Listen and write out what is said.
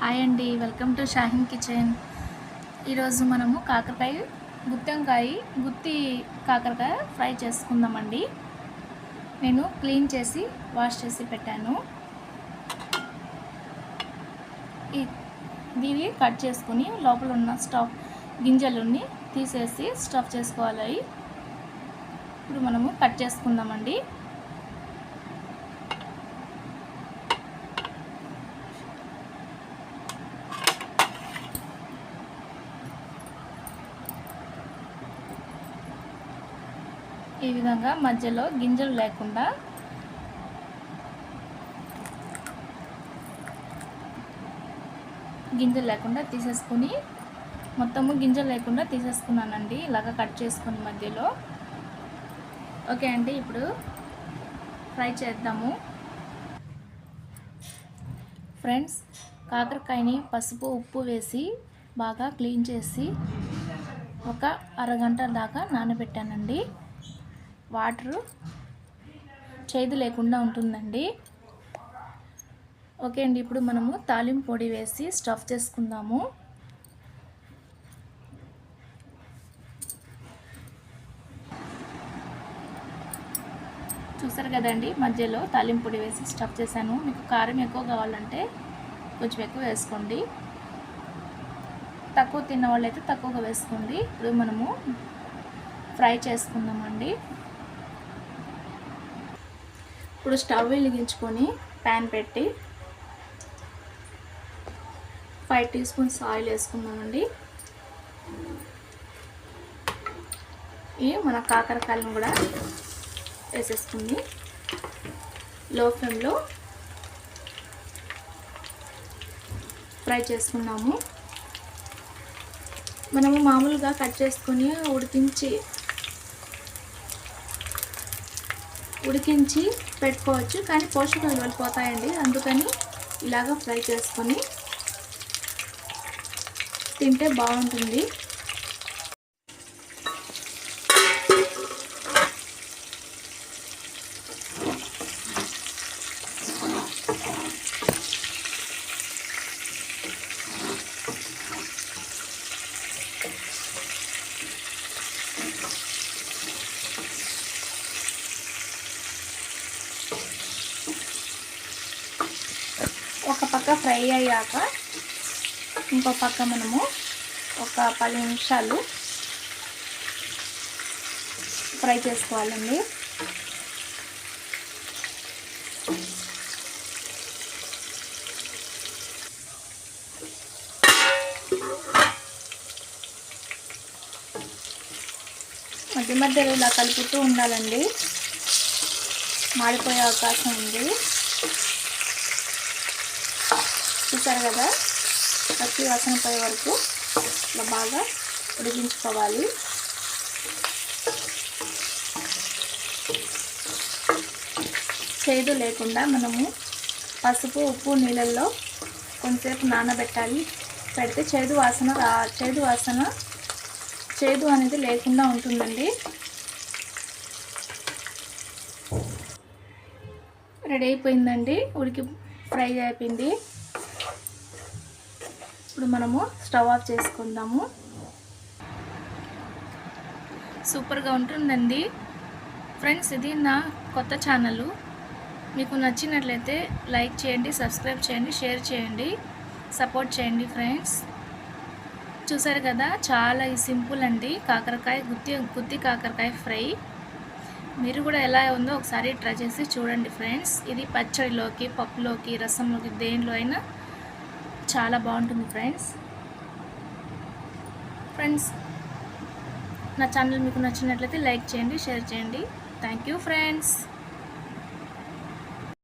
Hi అండి welcome to Shaheen kitchen. ఈరోజు మనము కాకరకాయ గుత్తంకాయ గుత్తి కాకరకాయ ఫ్రై చేసుకుందామండి. నేను క్లీన్ చేసి వాష్ చేసి పెట్టాను. ఈ- దీన్ని కట్ చేసుకుని లోపల ఉన్న స్టఫ్ గింజలుని తీసేసి స్టఫ్ చేసుకోవాలి. ఇప్పుడు మనము కట్ చేసుకుందామండి. ఈ విధంగా మధ్యలో గింజలు లేకుండా గింజలు లేకుండా తీసేసుకుని మొత్తము గింజలు లేకుండా తీసేసుకున్నానండి. ఇలాగ కట్ చేసుకుని మధ్యలో. ఓకే అండి ఇప్పుడు ఫ్రై చేద్దాము. ఫ్రెండ్స్ కాకరకాయని పసుపు ఉప్పు వేసి బాగా క్లీన్ చేసి ఒక అరగంట దాకా నానబెట్టానండి. వాటరు చేదు లేకుండా ఉంటుందండి. ఓకే అండి ఇప్పుడు మనము తాలింపు పొడి వేసి స్టఫ్ చేసుకుందాము. చూసారు కదండి మధ్యలో తాలింపు పొడి వేసి స్టఫ్ చేశాను. మీకు కారం ఎక్కువ కావాలంటే కొంచెం ఎక్కువ వేసుకోండి. తక్కువ తిన్న వాళ్ళైతే తక్కువగా వేసుకోండి. ఇప్పుడు మనము ఫ్రై చేసుకుందామండి. ఇప్పుడు స్టవ్ వెలిగించుకొని ప్యాన్ పెట్టి ఫైవ్ టీ స్పూన్స్ ఆయిల్ వేసుకుందామండి. ఈ మన కాకరకాయలను కూడా వేసేసుకుంది. లో ఫ్లేమ్లో ఫ్రై చేసుకున్నాము. మనము మామూలుగా కట్ చేసుకొని ఉడికించి ఉడికించి పెట్టుకోవచ్చు. కానీ పోషక విలువలు పోతాయండి. అందుకని ఇలాగ ఫ్రై చేసుకొని తింటే బాగుంటుంది. ఒక పక్క ఫ్రై అయ్యాక ఇంకో పక్క మనము ఒక పది నిమిషాలు ఫ్రై చేసుకోవాలండి. మధ్య మధ్యలో ఇలా కలుపుతూ ఉండాలండి. మాడిపోయే అవకాశం ఉంది. చూసారు కదా? పచ్చి వాసన పోయే వరకు ఇలా బాగా ఉడికించుకోవాలి. చేదు లేకుండా మనము పసుపు ఉప్పు నీళ్ళల్లో కొంతసేపు నానబెట్టాలి. పెడితే చేదు వాసన రా చేదు వాసన చేదు అనేది లేకుండా ఉంటుందండి. రెడీ అయిపోయిందండి. ఉడికి ఫ్రై అయిపోయింది. ఇప్పుడు మనము స్టవ్ ఆఫ్ చేసుకుందాము. సూపర్గా ఉంటుందండి. ఫ్రెండ్స్ ఇది నా కొత్త ఛానల్. మీకు నచ్చినట్లయితే లైక్ చేయండి సబ్స్క్రైబ్ చేయండి షేర్ చేయండి సపోర్ట్ చేయండి ఫ్రెండ్స్. చూసారు కదా చాలా సింపుల్ అండి. కాకరకాయ గుత్తి గుత్తి కాకరకాయ ఫ్రై. మీరు కూడా ఎలా ఉందో ఒకసారి ట్రై చేసి చూడండి ఫ్రెండ్స్. ఇది పచ్చడిలోకి పప్పులోకి రసంలోకి దేనిలో అయినా చాలా బాగుంటుంది ఫ్రెండ్స్. ఫ్రెండ్స్ నా ఛానల్ మీకు నచ్చినట్లయితే లైక్ చేయండి షేర్ చేయండి. Thank you friends.